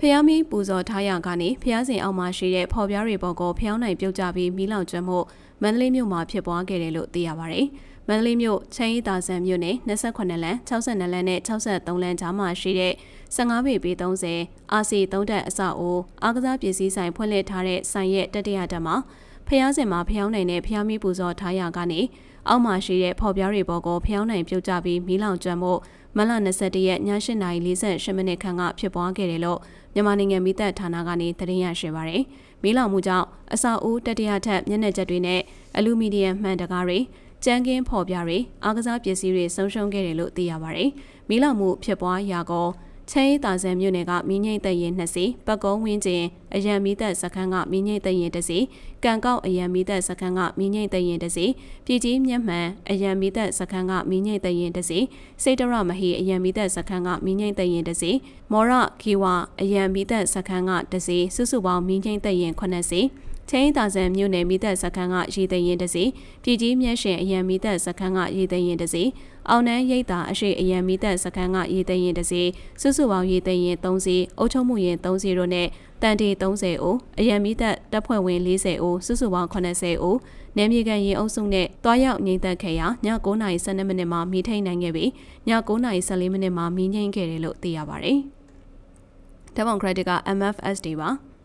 ဖျားမီးပူဇော်ထားရကနေဖျားစင်အောက်မှာရှိတဲ့ဖော်ပြားတွေပေါ်ကိုဖျောင်းနိုင်ပြုတ်ကြပြီးမီးလောင်ကျွမ်းမှုမန္တလေးမြို့မှာဖြစ်ပွားခဲ့တယ်လို့သိရပါတယ်။မန္တလေးမြို့ချင်းရီတာဆန်မြို့နယ်28လမ်း62လမ်းနဲ့63လမ်းကြားမှာရှိတဲ့15ပေပေ30 RC 3တက်အဆောက်အဦအားကစားပစ္စည်းဆိုင်ဖွင့်လှစ်ထားတဲ့ဆိုင်ရဲ့တတိယတက်မှာ ဖျားစင်မှာဖျောင်းနိုင်တဲ့ဖျားမီးပူဇော်ထားရကနေအောက်မှာရှိတဲ့ဖော်ပြားတွေပေါ်ကိုဖျောင်းနိုင်ပြုတ်ကြပြီးမီးလောင်ကျွမ်းမှုမလ21ရက်ည8:48မိနစ်ခန့်ကဖြစ်ပွားခဲ့တယ်လို့မြန်မာနိုင်ငံမိသက်ဌာနကနေသတင်းရရှိပါရယ်။မီးလောင်မှုကြောင့်အဆောက်အဦတတိယထပ်မျက်နှာကျက်တွေနဲ့အလူမီနီယံမှန်တကားတွေကြမ်းကင်းဖော်ပြားတွေအားကစားပစ္စည်းတွေဆုံးရှုံးခဲ့တယ်လို့သိရပါရယ်။မီးလောင်မှုဖြစ်ပွားရာကော ချဲတာဆန်မြို့နယ်ကမင်းငိမ့်တရင်နှစ်စီပတ်ကုန်းဝင်းကျင်အရန်မီသက်စခန်းကမင်းငိမ့်တရင်တစ်စီကံကောက်အရန်မီသက်စခန်းကမင်းငိမ့်တရင်တစ်စီပြည်ကြီးမြတ်မှန်အရန်မီသက်စခန်းကမင်းငိမ့်တရင်တစ်စီစိတ်တရမဟီအရန်မီသက်စခန်းကမင်းငိမ့်တရင်တစ်စီမော်ရခီဝအရန်မီသက်စခန်းကတစ်စီစုစုပေါင်းမင်းငိမ့်တရင်9စီ ချင်းတာဆန်မြို့နယ်မိသက်စခန်းကရေသိရင်တစီပြည်ကြီးမြက်ရှင်အရန်မိသက်စခန်းကရေသိရင်တစီအောင်နန်းရိပ်သာအရှိအရန်မိသက်စခန်းကရေသိရင်တစီစုစုပေါင်းရေသိရင်3စီအုပ်ချုပ်မှုရင်3စီတို့နဲ့တန်တီ30ဦးအရန်မိသက်တပ်ဖွဲ့ဝင်40ဦးစုစုပေါင်း80ဦးနယ်မြေကန်ရင်အုပ်စုနဲ့တွားရောက်ငိမ့်သက်ခဲ့ရာည9:12မိနစ်မှာမိထိန်နိုင်ခဲ့ပြီးည9:14မိနစ်မှာမိငိမ့်ခဲ့တယ်လို့သိရပါတယ်။ဓမ္မခရက်တစ်က MFSD ပါ။